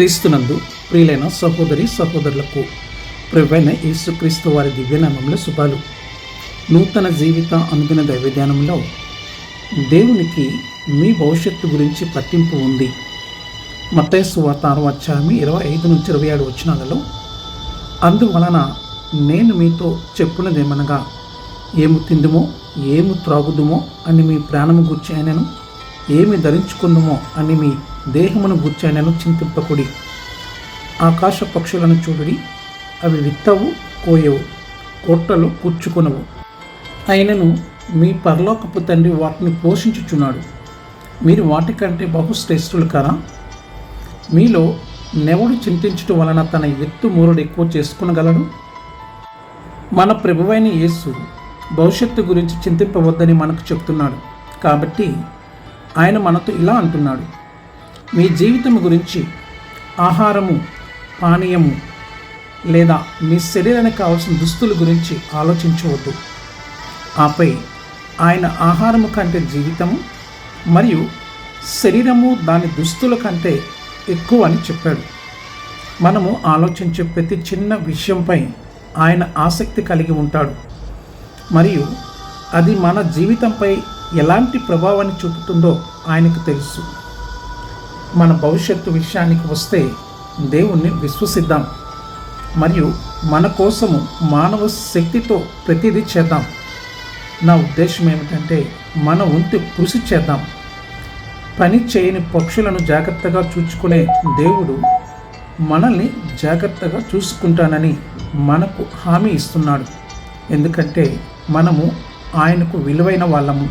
క్రీస్తునందు ప్రియులైన సహోదరి సహోదరులకు ప్రభువైన యేసుక్రీస్తు వారి దివ్యనామంలో శుభాలు. నూతన జీవిత అనుదిన దైవధ్యానంలో దేవునికి మీ భవిష్యత్తు గురించి పట్టింపు ఉంది. మత్తైసు వార్త ఆరో అధ్యాయం ఇరవై ఐదు నుంచి ఇరవై ఏడు వచ్చినాలలో అందువలన నేను మీతో చెప్పున్నదేమనగా ఏము తిందుమో ఏము త్రాగుదుమో అని మీ ప్రాణము గుర్చి ఆయనను ఏమి ధరించుకుందుమో అని మీ దేహమును గూర్చి ఆయనను చింతింపకుడి. ఆకాశ పక్షులను చూడుడి అవి విత్తవు కోయవు కొట్టలు కూర్చుకునవు. అయినను మీ పరలోకపు తండ్రి వాటిని పోషించుచున్నాడు. మీరు వాటికంటే బహుశ్రేష్ఠులు కదా మీలో నెవడు చింతించటం వలన తన ఎత్తు మూరుడు ఎక్కువ చేసుకునగలడు? మన ప్రభువైన యేసు భవిష్యత్తు గురించి చింతింపవద్దని మనకు చెప్తున్నాడు. కాబట్టి ఆయన మనతో ఇలా అంటున్నాడు. మీ జీవితం గురించి ఆహారము పానీయము లేదా మీ శరీరానికి కావాల్సిన దుస్తుల గురించి ఆలోచించవద్దు. ఆపై ఆయన ఆహారము కంటే జీవితము మరియు శరీరము దాని దుస్తుల కంటే ఎక్కువ అని చెప్పాడు. మనము ఆలోచించే ప్రతి చిన్న విషయంపై ఆయన ఆసక్తి కలిగి ఉంటాడు. మరియు అది మన జీవితంపై ఎలాంటి ప్రభావాన్ని చూపుతుందో ఆయనకు తెలుసు. మన భవిష్యత్తు విషయానికి వస్తే దేవుణ్ణి విశ్వసిద్దాం. మరియు మన కోసము మానవ శక్తితో ప్రతిదీ చేద్దాం. నా ఉద్దేశం ఏమిటంటే మన వంతు కృషి చేద్దాం. పని చేయని పక్షులను జాగ్రత్తగా చూసుకునే దేవుడు మనల్ని జాగ్రత్తగా చూసుకుంటానని మనకు హామీ ఇస్తున్నాడు. ఎందుకంటే మనము ఆయనకు విలువైన వాళ్ళము.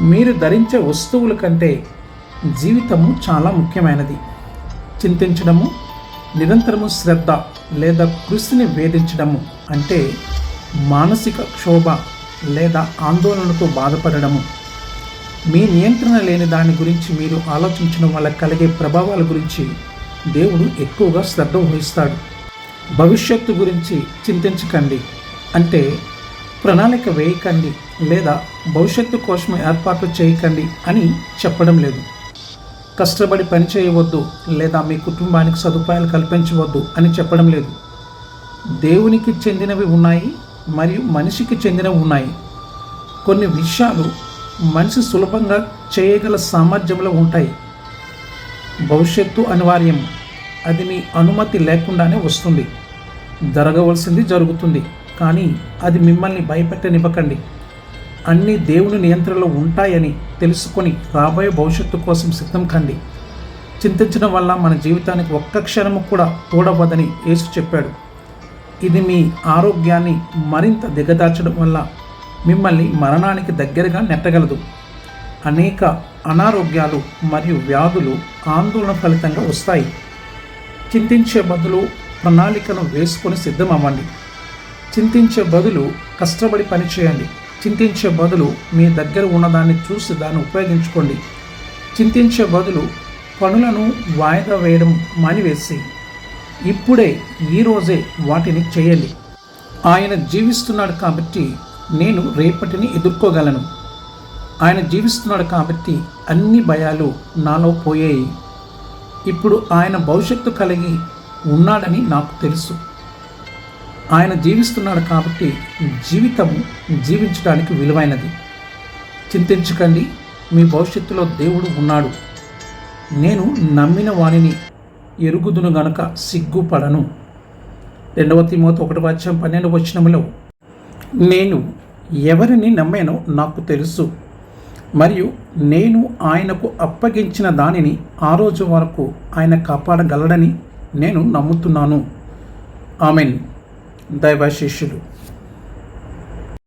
మీరు ధరించే వస్తువుల కంటే జీవితము చాలా ముఖ్యమైనది. చింతించడము నిరంతరము శ్రద్ధ లేదా కృషిని వేధించడము అంటే మానసిక క్షోభ లేదా ఆందోళనతో బాధపడడము. మీ నియంత్రణ లేని దాని గురించి మీరు ఆలోచించడం వల్ల కలిగే ప్రభావాల గురించి దేవుడు ఎక్కువగా శ్రద్ధ వహిస్తాడు. భవిష్యత్తు గురించి చింతించకండి. అంటే ప్రణాళిక వేయకండి లేదా భవిష్యత్తు కోసం ఏర్పాట్లు చేయకండి అని చెప్పడం లేదు. కష్టపడి పని చేయవద్దు లేదా మీ కుటుంబానికి సదుపాయాలు కల్పించవద్దు అని చెప్పడం లేదు. దేవునికి చెందినవి ఉన్నాయి మరియు మనిషికి చెందినవి ఉన్నాయి. కొన్ని విషయాలు మనిషి సులభంగా చేయగల సామర్థ్యంలో ఉంటాయి. భవిష్యత్తు అనివార్యం. అది మీ అనుమతి లేకుండానే వస్తుంది. జరగవలసింది జరుగుతుంది. కానీ అది మిమ్మల్ని భయపెట్టనివ్వకండి. అన్నీ దేవుని నియంత్రణలో ఉంటాయని తెలుసుకొని రాబోయే భవిష్యత్తు కోసం సిద్ధం కండి. చింతించడం వల్ల మన జీవితానికి ఒక్క క్షణము కూడా తోడవదని యేసు చెప్పాడు. ఇది మీ ఆరోగ్యాన్ని మరింత దిగదార్చడం వల్ల మిమ్మల్ని మరణానికి దగ్గరగా నెట్టగలదు. అనేక అనారోగ్యాలు మరియు వ్యాధులు ఆందోళన ఫలితంగా వస్తాయి. చింతించే బదులు ప్రణాళికను వేసుకొని సిద్ధమవ్వండి చింతించే బదులు కష్టపడి పనిచేయండి. చింతించే బదులు మీ దగ్గర ఉన్నదాన్ని చూసి దాన్ని ఉపయోగించుకోండి. చింతించే బదులు పనులను వాయిదా వేయడం మానివేసి ఇప్పుడే ఈరోజే వాటిని చేయాలి ఆయన జీవిస్తున్నాడు కాబట్టి నేను రేపటిని ఎదుర్కోగలను. ఆయన జీవిస్తున్నాడు కాబట్టి అన్ని భయాలు నాలో పోయాయి. ఇప్పుడు ఆయన భవిష్యత్తు కలిగి ఉన్నాడని నాకు తెలుసు. ఆయన జీవిస్తున్నాడు కాబట్టి జీవితం జీవించడానికి విలువైనది. చింతించకండి మీ భవిష్యత్తులో దేవుడు ఉన్నాడు. నేను నమ్మిన వాణిని ఎరుగుదును గనుక సిగ్గుపడను. రెండవ తిమోత ఒకటి వచ్చం పన్నెండు వచ్చినములో నేను ఎవరిని నమ్మానో నాకు తెలుసు. మరియు నేను ఆయనకు అప్పగించిన దానిని ఆ రోజు వరకు ఆయన కాపాడగలడని నేను నమ్ముతున్నాను. ఆమెన్. দায়ভার ছিল